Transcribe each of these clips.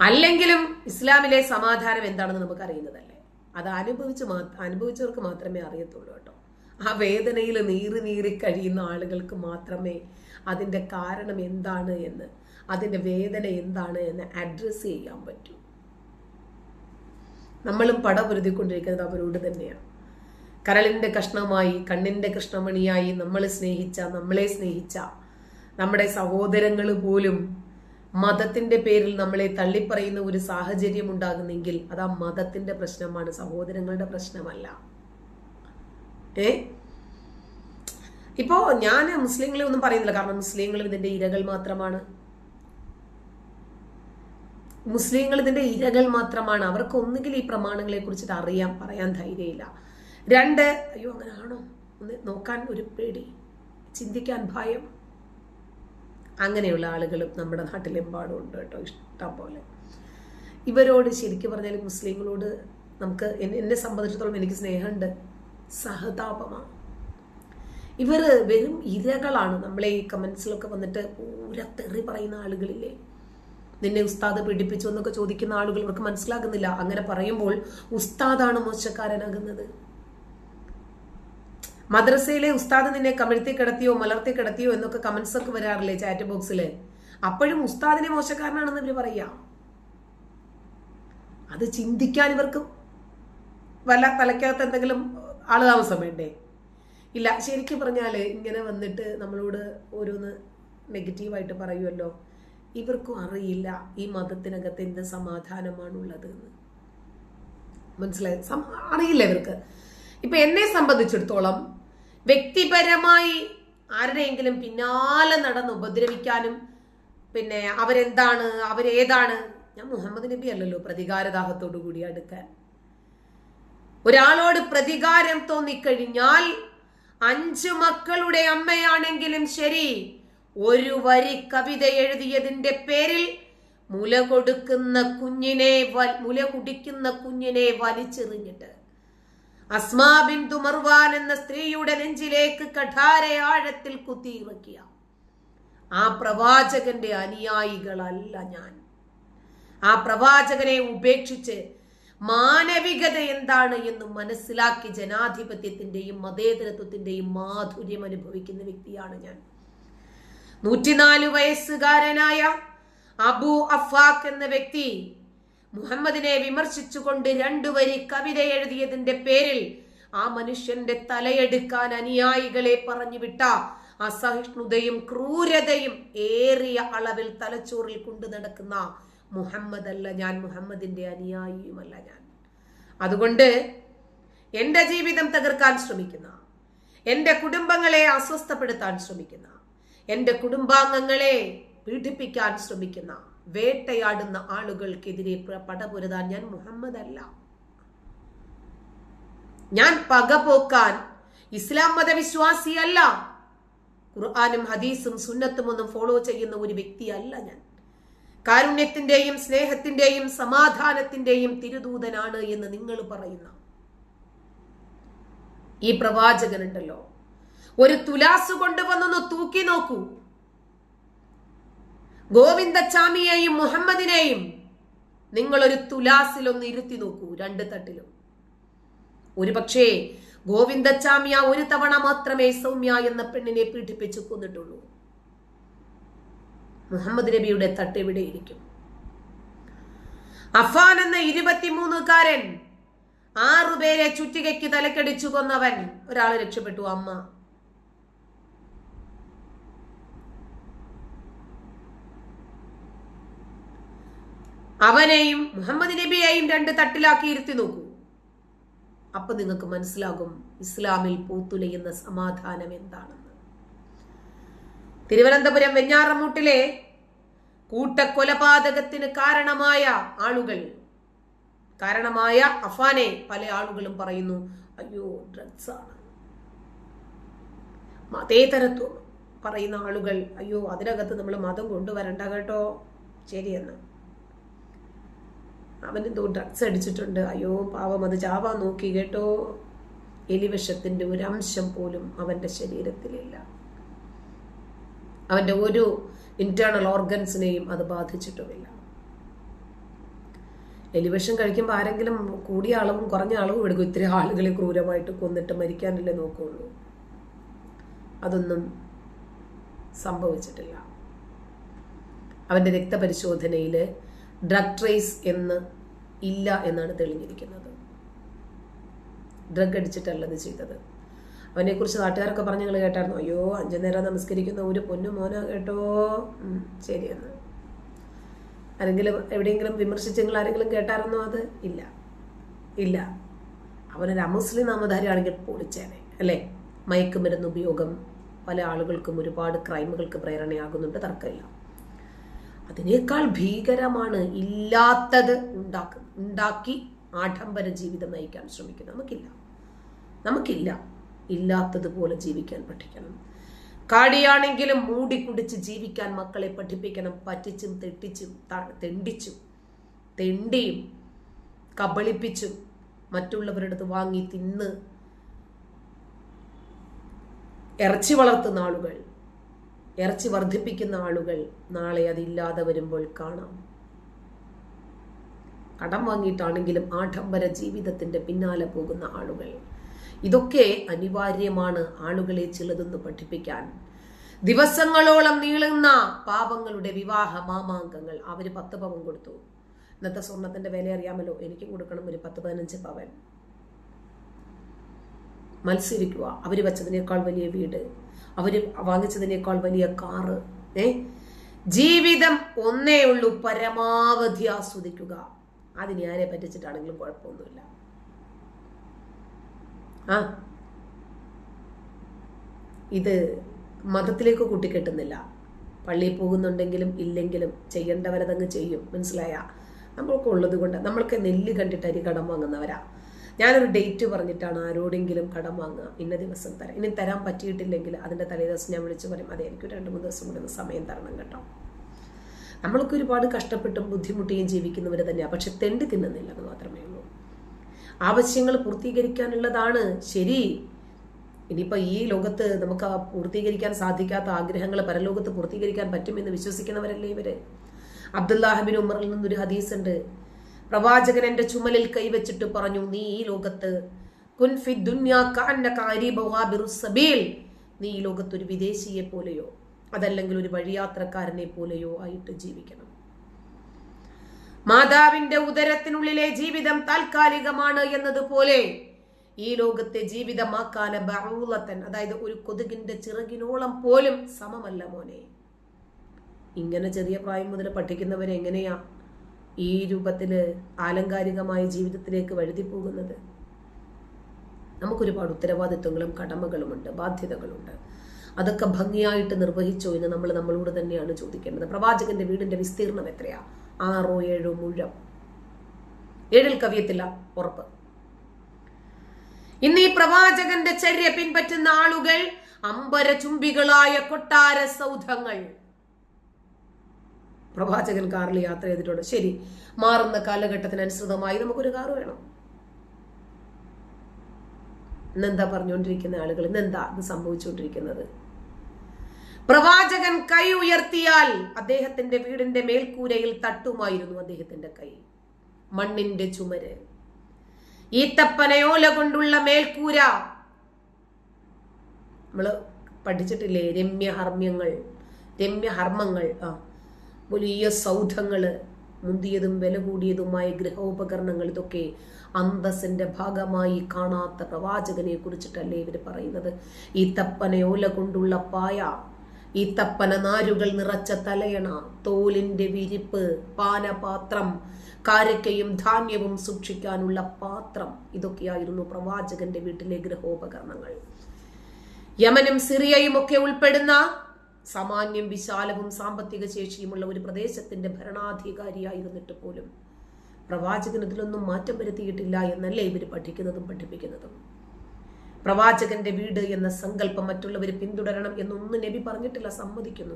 അല്ലെങ്കിലും ഇസ്ലാമിലെ സമാധാനം എന്താണെന്ന് നമുക്ക് അറിയുന്നതല്ലേ അത് അനുഭവിച്ച് അനുഭവിച്ചവർക്ക് മാത്രമേ അറിയത്തുള്ളൂ കേട്ടോ. ആ വേദനയിൽ നീറി നീറി കഴിയുന്ന ആളുകൾക്ക് മാത്രമേ അതിന്റെ കാരണം എന്താണ് എന്ന് അതിന്റെ വേദന എന്താണ് എന്ന് അഡ്രസ്സ് ചെയ്യാൻ പറ്റൂ. നമ്മളും പടപൊരുതിക്കൊണ്ടിരിക്കുന്നത് അവരോട് തന്നെയാണ്. കരളിന്റെ കഷ്ണമായി കണ്ണിന്റെ കൃഷ്ണമണിയായി നമ്മൾ സ്നേഹിച്ച നമ്മളെ സ്നേഹിച്ച നമ്മുടെ സഹോദരങ്ങൾ പോലും മതത്തിന്റെ പേരിൽ നമ്മളെ തള്ളിപ്പറയുന്ന ഒരു സാഹചര്യം ഉണ്ടാകുന്നെങ്കിൽ അത് ആ മതത്തിന്റെ പ്രശ്നമാണ് സഹോദരങ്ങളുടെ പ്രശ്നമല്ല. ഏ? ഇപ്പോ ഞാൻ മുസ്ലിങ്ങളെ ഒന്നും പറയുന്നില്ല കാരണം മുസ്ലിങ്ങൾ ഇതിന്റെ ഇരകൾ മാത്രമാണ്. മുസ്ലിങ്ങൾ ഇതിന്റെ ഇരകൾ മാത്രമാണ്. അവർക്ക് ഒന്നുകിൽ ഈ പ്രമാണങ്ങളെ കുറിച്ചിട്ട് അറിയാം പറയാൻ ധൈര്യമില്ല. രണ്ട് അയ്യോ അങ്ങനെ ആണോ? ഒന്ന് നോക്കാൻ ഒരു പേടി ചിന്തിക്കാൻ ഭയം. അങ്ങനെയുള്ള ആളുകളും നമ്മുടെ നാട്ടിലെമ്പാടും ഉണ്ട് കേട്ടോ ഇഷ്ടം പോലെ. ഇവരോട് ശരിക്കും പറഞ്ഞാൽ മുസ്ലിങ്ങളോട് നമുക്ക് എന്നെ സംബന്ധിച്ചിടത്തോളം എനിക്ക് സ്നേഹമുണ്ട്. സഹതാപമാണ്. ഇവർ വെറും ഇരകളാണ്. നമ്മളെ ഈ കമൻസിലൊക്കെ വന്നിട്ട് പൂരാ തെറി പറയുന്ന ആളുകളില്ലേ? നിന്നെ ഉസ്താദ് പീഡിപ്പിച്ചു എന്നൊക്കെ ചോദിക്കുന്ന ആളുകൾ ഇവർക്ക് മനസ്സിലാകുന്നില്ല. അങ്ങനെ പറയുമ്പോൾ ഉസ്താദാണ് മോശക്കാരനാകുന്നത്. മദ്രസയിലെ ഉസ്താദ് നിന്നെ കമിഴ്ത്തി കിടത്തിയോ മലർത്തി കിടത്തിയോ എന്നൊക്കെ കമന്റ്സ് ഒക്കെ വരാറില്ലേ ചാറ്റ് ബോക്സിൽ അപ്പോഴും ഉസ്താദിനെ മോശക്കാരനാണെന്ന് ഇവർ പറയാ. അത് ചിന്തിക്കാൻ ഇവർക്ക് വല്ല തലയ്ക്കകത്ത് എന്തെങ്കിലും ആൾ താമസം വേണ്ടേ? ഇല്ല ശരിക്കും പറഞ്ഞാൽ ഇങ്ങനെ വന്നിട്ട് നമ്മളോട് ഓരോന്ന് നെഗറ്റീവായിട്ട് പറയുമല്ലോ ഇവർക്കും അറിയില്ല ഈ മതത്തിനകത്ത് എന്ത് സമാധാനമാണുള്ളത് എന്ന്. മനസ്സിലായി? അറിയില്ല ഇവർക്ക്. ഇപ്പൊ എന്നെ സംബന്ധിച്ചിടത്തോളം വ്യക്തിപരമായി ആരുടെയെങ്കിലും പിന്നാലെ നടന്ന് ഉപദ്രവിക്കാനും പിന്നെ അവരെന്താണ് അവരേതാണ് ഞാൻ മുഹമ്മദ് നബി അല്ലല്ലോ പ്രതികാരദാഹത്തോടു കൂടി അടുക്കാൻ. ഒരാളോട് പ്രതികാരം തോന്നിക്കഴിഞ്ഞാൽ അഞ്ചു മക്കളുടെ അമ്മയാണെങ്കിലും ശരി ഒരു വരി കവിത എഴുതിയതിന്റെ പേരിൽ മുല കൊടുക്കുന്ന കുഞ്ഞിനെ മുല കുടിക്കുന്ന കുഞ്ഞിനെ വലിച്ചെറിഞ്ഞിട്ട് അസ്മാ തുമർവാൻ മർവാൻ എന്ന സ്ത്രീയുടെ നെഞ്ചിലേക്ക് കഠാര ആഴത്തിൽ കുത്തിയിറക്കിയ ആ പ്രവാചകന്റെ അനുയായികളല്ല ഞാൻ. ആ പ്രവാചകനെ ഉപേക്ഷിച്ച് മാനവികത എന്താണ് എന്ന് മനസ്സിലാക്കി ജനാധിപത്യത്തിന്റെയും മതേതരത്വത്തിന്റെയും മാധുര്യം അനുഭവിക്കുന്ന വ്യക്തിയാണ് ഞാൻ. നൂറ്റിനാല് വയസ്സുകാരനായ അബു അഫാഖ് എന്ന വ്യക്തി മുഹമ്മദിനെ വിമർശിച്ചുകൊണ്ട് രണ്ടു വരി കവിത എഴുതിയതിന്റെ പേരിൽ ആ മനുഷ്യന്റെ തലയെടുക്കാൻ അനുയായികളെ പറഞ്ഞു വിട്ട അസഹിഷ്ണുതയും ക്രൂരതയും ഏറിയ അളവിൽ തലച്ചോറിൽ കൊണ്ടു നടക്കുന്ന മുഹമ്മദ് അല്ല ഞാൻ മുഹമ്മദിന്റെ അനുയായിയുമല്ല ഞാൻ. അതുകൊണ്ട് എന്റെ ജീവിതം തകർക്കാൻ ശ്രമിക്കുന്ന എന്റെ കുടുംബങ്ങളെ അസ്വസ്ഥപ്പെടുത്താൻ ശ്രമിക്കുന്ന എന്റെ കുടുംബാംഗങ്ങളെ പീഡിപ്പിക്കാൻ ശ്രമിക്കുന്ന വേട്ടയാടുന്ന ആളുകൾക്കെതിരെ പടപുരതാൻ ഞാൻ മുഹമ്മദ് അല്ല ഞാൻ പകപോക്കാൻ ഇസ്ലാം മതവിശ്വാസിയല്ല. ഖുർആാനും ഹദീസും സുന്നത്തും ഒന്നും ഫോളോ ചെയ്യുന്ന ഒരു വ്യക്തിയല്ല ഞാൻ. കാരുണ്യത്തിന്റെയും സ്നേഹത്തിന്റെയും സമാധാനത്തിന്റെയും തിരുദൂതനാണ് എന്ന് നിങ്ങൾ പറയുന്ന. ഈ പ്രവാചകനുണ്ടല്ലോ. ഒരു തുലാസ് കൊണ്ടുവന്നൊന്ന് തൂക്കി നോക്കൂ. ഗോവിന്ദച്ചാമിയെയും മുഹമ്മദിനെയും നിങ്ങളൊരു തുലാസിലൊന്ന് ഇരുത്തി നോക്കൂ രണ്ട് തട്ടിലും. ഒരു പക്ഷേ ഗോവിന്ദച്ചാമിയ ഒരു തവണ മാത്രമേ സൗമ്യ എന്ന പെണ്ണിനെ പീഡിപ്പിച്ചു കൊന്നിട്ടുള്ളൂ. മുഹമ്മദ് നബിയുടെ തട്ട് എവിടെയിരിക്കും അഫാൻ എന്ന ഇരുപത്തിമൂന്നുകാരൻ ആറുപേരെ ചുറ്റികയ്ക്ക് തലക്കടിച്ചു കൊന്നവൻ. ഒരാൾ രക്ഷപ്പെട്ടു അമ്മ. അവനെയും മുഹമ്മദ് നബിയെയും രണ്ട് തട്ടിലാക്കി ഇരുത്തി നോക്കൂ. അപ്പൊ നിങ്ങൾക്ക് മനസ്സിലാകും ഇസ്ലാമിൽ പൂത്തുലയുന്ന സമാധാനം എന്താണെന്ന്. തിരുവനന്തപുരം വെഞ്ഞാറമൂട്ടിലെ കൂട്ടക്കൊലപാതകത്തിന് കാരണമായ ആളുകൾ. കാരണമായ അഫാനെ പല ആളുകളും പറയുന്നു അയ്യോ ഡ്രഗ്സ് ആണ്. മതേതരത്വം പറയുന്ന ആളുകൾ അയ്യോ അതിനകത്ത് നമ്മൾ മതം കൊണ്ടുവരണ്ട കേട്ടോ. ശരിയെന്ന്. അവൻ എന്തോ ഡ്രഗ്സ് അടിച്ചിട്ടുണ്ട്. അയ്യോ പാവം അത് ചാവാൻ നോക്കി കേട്ടോ. എലിവശത്തിന്റെ ഒരു അംശം പോലും അവന്റെ ശരീരത്തിലില്ല. അവന്റെ ഒരു ഇന്റേണൽ ഓർഗൻസിനെയും അത് ബാധിച്ചിട്ടുമില്ല. എലിവേഷൻ കഴിക്കുമ്പോൾ ആരെങ്കിലും കൂടിയ അളവും കുറഞ്ഞ അളവും എടുക്കും. ഇത്തിരി ആളുകളെ ക്രൂരമായിട്ട് കൊന്നിട്ട് മരിക്കാനല്ലേ നോക്കുകയുള്ളൂ അതൊന്നും സംഭവിച്ചിട്ടില്ല. അവന്റെ രക്തപരിശോധനയിൽ ഡ്രഗ് ട്രേസ് എന്ന് ഇല്ല എന്നാണ് തെളിഞ്ഞിരിക്കുന്നത്. ഡ്രഗ് അടിച്ചിട്ടല്ല ഇത് ചെയ്തത്. അവനെക്കുറിച്ച് നാട്ടുകാരൊക്കെ പറഞ്ഞ് നിങ്ങൾ കേട്ടായിരുന്നു. അയ്യോ അഞ്ചു നേരം നമസ്കരിക്കുന്ന ഒരു പൊന്നു മോനോ കേട്ടോ. ശരിയെന്ന് ആരെങ്കിലും എവിടെയെങ്കിലും വിമർശിച്ച് നിങ്ങൾ ആരെങ്കിലും കേട്ടായിരുന്നോ അത്? ഇല്ല. ഇല്ല. അവനൊരു അമുസ്ലിം നാമധാരിയാണെങ്കിൽ പൊളിച്ചേനെ അല്ലേ? മയക്കുമരുന്ന് ഉപയോഗം പല ആളുകൾക്കും ഒരുപാട് ക്രൈമുകൾക്ക് പ്രേരണയാകുന്നുണ്ട് തർക്കമില്ല. അതിനേക്കാൾ ഭീകരമാണ് ഇല്ലാത്തത് ഉണ്ടാക്ക ഉണ്ടാക്കി ആഡംബര ജീവിതം നയിക്കാൻ ശ്രമിക്കുന്നത് നമുക്കില്ല. നമുക്കില്ല ഇല്ലാത്തതുപോലെ ജീവിക്കാൻ പഠിക്കണം. കാടിയാണെങ്കിലും മൂടി കുടിച്ച് ജീവിക്കാൻ മക്കളെ പഠിപ്പിക്കണം. പറ്റിച്ചും തെട്ടിച്ചും തെണ്ടിച്ചും തെണ്ടിയും കബളിപ്പിച്ചും മറ്റുള്ളവരുടെ അടുത്ത് വാങ്ങി തിന്ന് ഇറച്ചി വളർത്തുന്ന ആളുകൾ ഇറച്ചി വർദ്ധിപ്പിക്കുന്ന ആളുകൾ നാളെ അതില്ലാതെ വരുമ്പോൾ കാണാം. കടം വാങ്ങിയിട്ടാണെങ്കിലും ആഡംബര ജീവിതത്തിന്റെ പിന്നാലെ പോകുന്ന ആളുകൾ. ഇതൊക്കെ അനിവാര്യമാണ് ആളുകളെ ചിലതൊന്ന് പഠിപ്പിക്കാൻ. ദിവസങ്ങളോളം നീളുന്ന പാപങ്ങളുടെ വിവാഹ മാമാങ്കങ്ങൾ അവർ പത്ത് പവൻ കൊടുത്തു. ഇന്നത്തെ സ്വർണത്തിന്റെ വില അറിയാമല്ലോ? എനിക്കും കൊടുക്കണം ഒരു പത്ത് പതിനഞ്ച് പവൻ. മത്സരിക്കുക. അവർ വെച്ചതിനേക്കാൾ വലിയ വീട്. അവർ വാങ്ങിച്ചതിനേക്കാൾ വലിയ കാറ്. ഏ? ജീവിതം ഒന്നേ ഉള്ളൂ. പരമാവധി ആസ്വദിക്കുക. അതിനെ ആരെ പറ്റിച്ചിട്ടാണെങ്കിലും കുഴപ്പമൊന്നുമില്ല. ആ. ഇത് മതത്തിലേക്ക് കൂട്ടിക്കെട്ടുന്നില്ല. പള്ളിയിൽ പോകുന്നുണ്ടെങ്കിലും ഇല്ലെങ്കിലും ചെയ്യേണ്ടവരതങ്ങ് ചെയ്യും. മനസ്സിലായ? നമ്മൾക്ക് ഉള്ളത് കൊണ്ട് നമ്മൾക്ക് നെല്ല് കണ്ടിട്ട് അരി കടം വാങ്ങുന്നവരാ. ഞാനൊരു ഡേറ്റ് പറഞ്ഞിട്ടാണ് ആരോടെങ്കിലും കടം വാങ്ങുക. ഇന്ന ദിവസം തരാം. ഇനി തരാൻ പറ്റിയിട്ടില്ലെങ്കിൽ അതിന്റെ തലേ ദിവസം ഞാൻ വിളിച്ച് പറയും അതെ എനിക്ക് രണ്ട് മൂന്ന് ദിവസം കൂടി സമയം തരണം കേട്ടോ. നമ്മളൊക്കെ ഒരുപാട് കഷ്ടപ്പെട്ടും ബുദ്ധിമുട്ടിയും ജീവിക്കുന്നവർ തന്നെയാണ് പക്ഷെ തെണ്ട് തിന്നുന്നില്ല എന്ന് മാത്രമേ ഉള്ളൂ. ആവശ്യങ്ങൾ പൂർത്തീകരിക്കാനുള്ളതാണ്. ശരി ഇനിയിപ്പോൾ ഈ ലോകത്ത് നമുക്ക് പൂർത്തീകരിക്കാൻ സാധിക്കാത്ത ആഗ്രഹങ്ങൾ പരലോകത്ത് പൂർത്തീകരിക്കാൻ പറ്റുമെന്ന് വിശ്വസിക്കുന്നവരല്ലേ ഇവർ? അബ്ദുല്ലാഹബിൻ ഉമറിൽ നിന്നൊരു ഹദീസ് ഉണ്ട് പ്രവാചകൻ എന്റെ ചുമലിൽ കൈവച്ചിട്ട് പറഞ്ഞു നീ ഈ ലോകത്ത് നീ ഈ ലോകത്ത് ഒരു വിദേശിയെ പോലെയോ അതല്ലെങ്കിൽ ഒരു വഴിയാത്രക്കാരനെ പോലെയോ ആയിട്ട് ജീവിക്കണം. മാതാവിന്റെ ഉദരത്തിനുള്ളിലെ ജീവിതം താൽക്കാലികമാണ് എന്നതുപോലെ ഈ ലോകത്തെ ജീവിതമാക്കാന ബഹൂലത്തൻ അതായത് ഒരു കൊതുകിന്റെ ചിറകിനോളം പോലും സമമല്ല മോനെ. ഇങ്ങനെ ചെറിയ പ്രായം മുതൽ പഠിക്കുന്നവരെ എങ്ങനെയാ ഈ രൂപത്തിൽ ആലങ്കാരികമായ ജീവിതത്തിലേക്ക് വഴുതി പോകുന്നത് നമുക്കൊരുപാട് ഉത്തരവാദിത്വങ്ങളും കടമകളുമുണ്ട് ബാധ്യതകളുണ്ട്. അതൊക്കെ ഭംഗിയായിട്ട് നിർവഹിച്ചോ എന്ന് നമ്മൾ നമ്മളോട് തന്നെയാണ് ചോദിക്കേണ്ടത്. പ്രവാചകന്റെ വീടിന്റെ വിസ്തീർണം എത്രയാ? ആറോ ഏഴോ മുഴം. ഏഴിൽ കവിയത്തില്ല ഉറപ്പ്. ഇന്ന് ഈ പ്രവാചകന്റെ ചര്യ പിൻപറ്റുന്ന ആളുകൾ അമ്പര ചുംബികളായ കൊട്ടാര സൗധങ്ങൾ. പ്രവാചകൻ കാറിൽ യാത്ര ചെയ്തിട്ടുണ്ട്. ശരി മാറുന്ന കാലഘട്ടത്തിനനുസൃതമായി നമുക്കൊരു കാറ് വേണം. ഇന്നെന്താ പറഞ്ഞുകൊണ്ടിരിക്കുന്ന ആളുകൾ? ഇന്നെന്താ അത് സംഭവിച്ചുകൊണ്ടിരിക്കുന്നത്? പ്രവാചകൻ കൈ ഉയർത്തിയാൽ അദ്ദേഹത്തിന്റെ വീടിന്റെ മേൽക്കൂരയിൽ തട്ടുമായിരുന്നു അദ്ദേഹത്തിന്റെ കൈ. മണ്ണിന്റെ ചുമര്. ഈത്തപ്പനയോല കൊണ്ടുള്ള മേൽക്കൂര. നമ്മൾ പഠിച്ചിട്ടില്ലേ രമ്യഹർമ്മ്യങ്ങൾ? രമ്യഹർമ്മങ്ങൾ. ആ. വലിയ സൗധങ്ങൾ മുന്തിയതും വില കൂടിയതുമായ ഗൃഹോപകരണങ്ങൾ ഇതൊക്കെ അന്തസ്സിന്റെ ഭാഗമായി കാണാത്ത പ്രവാചകനെ കുറിച്ചിട്ടല്ലേ ഇവർ പറയുന്നത്? ഈ തപ്പനയോല കൊണ്ടുള്ള പായ ഈ തപ്പന നാരുകൾ നിറച്ച തലയണ തോലിന്റെ വിരിപ്പ് പാനപാത്രം കാരക്കയും ധാന്യവും സൂക്ഷിക്കാനുള്ള പാത്രം ഇതൊക്കെയായിരുന്നു പ്രവാചകന്റെ വീട്ടിലെ ഗൃഹോപകരണങ്ങൾ. യമനും സിറിയയും ഒക്കെ ഉൾപ്പെടുന്ന സാമാന്യം വിശാലവും സാമ്പത്തിക ശേഷിയുമുള്ള ഒരു പ്രദേശത്തിന്റെ ഭരണാധികാരിയായിരുന്നിട്ട് പോലും പ്രവാചകൻ ഇതിലൊന്നും മാറ്റം വരുത്തിയിട്ടില്ല എന്നല്ലേ ഇവർ പഠിക്കുന്നതും പഠിപ്പിക്കുന്നതും? പ്രവാചകന്റെ വീട് എന്ന സങ്കല്പം മറ്റുള്ളവർ പിന്തുടരണം എന്നൊന്നും നബി പറഞ്ഞിട്ടില്ല സമ്മതിക്കുന്നു.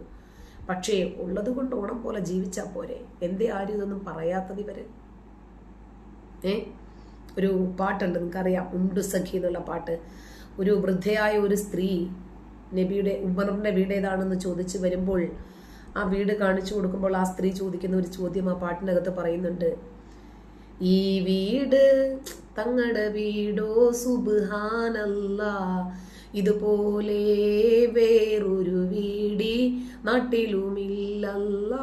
പക്ഷേ ഉള്ളത് കൊണ്ട് ഓണം പോലെ ജീവിച്ചാൽ പോരെ? എന്തേ ആരും ഇതൊന്നും പറയാത്തത് ഇവർ? ഏ? ഒരു പാട്ടുണ്ട് നിങ്ങൾക്കറിയാം? ഉണ്ടു സഖി എന്നുള്ള പാട്ട്. ഒരു വൃദ്ധയായ ഒരു സ്ത്രീ നബിയുടെ ഉമറിന്റെ വീട് ഏതാണെന്ന് ചോദിച്ചു വരുമ്പോൾ ആ വീട് കാണിച്ചു കൊടുക്കുമ്പോൾ ആ സ്ത്രീ ചോദിക്കുന്ന ഒരു ചോദ്യം ആ പാട്ടിനകത്ത് പറയുന്നുണ്ട്. ഈ വീട് തങ്ങളുടെ വീടോ സുബാനല്ല ഇതുപോലെ വേറൊരു വീടി നാട്ടിലുമില്ലല്ല.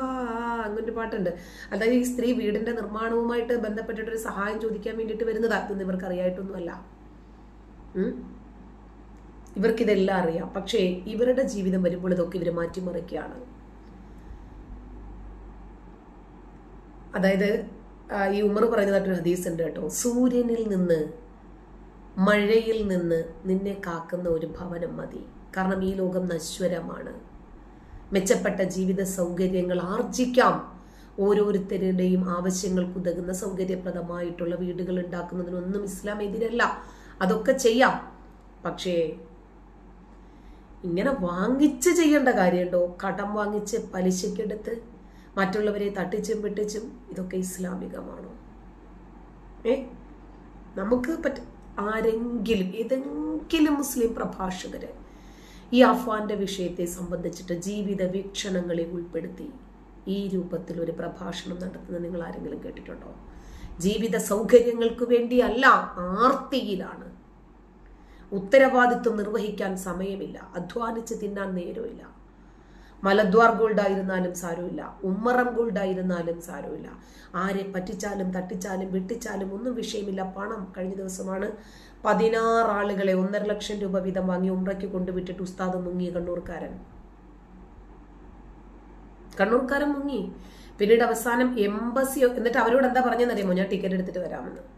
അങ്ങനൊരു പാട്ടുണ്ട്. അതായത് ഈ സ്ത്രീ വീടിന്റെ നിർമ്മാണവുമായിട്ട് ബന്ധപ്പെട്ടിട്ടൊരു സഹായം ചോദിക്കാൻ വേണ്ടിയിട്ട് വരുന്നതാ. ഇവർക്ക് അറിയായിട്ടൊന്നുമല്ല? ഇവർക്കിതെല്ലാം അറിയാം. പക്ഷേ ഇവരുടെ ജീവിതം വരുമ്പോൾ ഇതൊക്കെ ഇവർ മാറ്റിമറിക്കുകയാണ്. അതായത് ഈ ഉമർ പറയുന്നതായിട്ടൊരു ഹദീസ് ഉണ്ട് കേട്ടോ. സൂര്യനിൽ നിന്ന് മഴയിൽ നിന്ന് നിന്നെ കാക്കുന്ന ഒരു ഭവനം മതി. കാരണം ഈ ലോകം നശ്വരമാണ്. മെച്ചപ്പെട്ട ജീവിത സൗകര്യങ്ങൾ ആർജിക്കാം. ഓരോരുത്തരുടെയും ആവശ്യങ്ങൾക്കുതകുന്ന സൗകര്യപ്രദമായിട്ടുള്ള വീടുകൾ ഉണ്ടാക്കുന്നതിനൊന്നും ഇസ്ലാം എതിരല്ല. അതൊക്കെ ചെയ്യാം. പക്ഷേ ഇങ്ങനെ വാങ്ങിച്ച് ചെയ്യേണ്ട കാര്യമുണ്ടോ? കടം വാങ്ങിച്ച് പലിശക്കെടുത്ത് മറ്റുള്ളവരെ തട്ടിച്ചും വെട്ടിച്ചും ഇതൊക്കെ ഇസ്ലാമികമാണോ? ഏ? നമുക്ക് പറ്റ ആരെങ്കിലും ഏതെങ്കിലും മുസ്ലിം പ്രഭാഷകര് ഈ അഫ്വാന്റെ വിഷയത്തെ സംബന്ധിച്ചിട്ട് ജീവിത വീക്ഷണങ്ങളെ ഉൾപ്പെടുത്തി ഈ രൂപത്തിൽ ഒരു പ്രഭാഷണം നടത്തുന്നത് നിങ്ങൾ ആരെങ്കിലും കേട്ടിട്ടുണ്ടോ? ജീവിത സൗകര്യങ്ങൾക്ക് വേണ്ടിയല്ല ആർത്തിയിലാണ് ഉത്തരവാദിത്വം നിർവഹിക്കാൻ സമയമില്ല. അധ്വാനിച്ച് തിന്നാൻ നേരമില്ല. മലദ്വാർ ഗോൾഡ് ആയിരുന്നാലും സാരമില്ല. ഉമ്മറം ഗോൾഡ് ആയിരുന്നാലും സാരമില്ല. ആരെ പറ്റിച്ചാലും തട്ടിച്ചാലും വെട്ടിച്ചാലും ഒന്നും വിഷയമില്ല. പണം കഴിഞ്ഞ ദിവസമാണ് പതിനാറ് ആളുകളെ ഒന്നര ലക്ഷം രൂപ വീതം വാങ്ങി ഉമ്രയ്ക്ക് കൊണ്ടുവിട്ടിട്ട് ഉസ്താദ് മുങ്ങി. കണ്ണൂർക്കാരൻ. കണ്ണൂർക്കാരൻ മുങ്ങി. പിന്നീട് അവസാനം എംബസി എന്നിട്ട് അവരോട് എന്താ പറഞ്ഞെന്നറിയാമോ? ഞാൻ ടിക്കറ്റ് എടുത്തിട്ട് വരാമെന്ന്.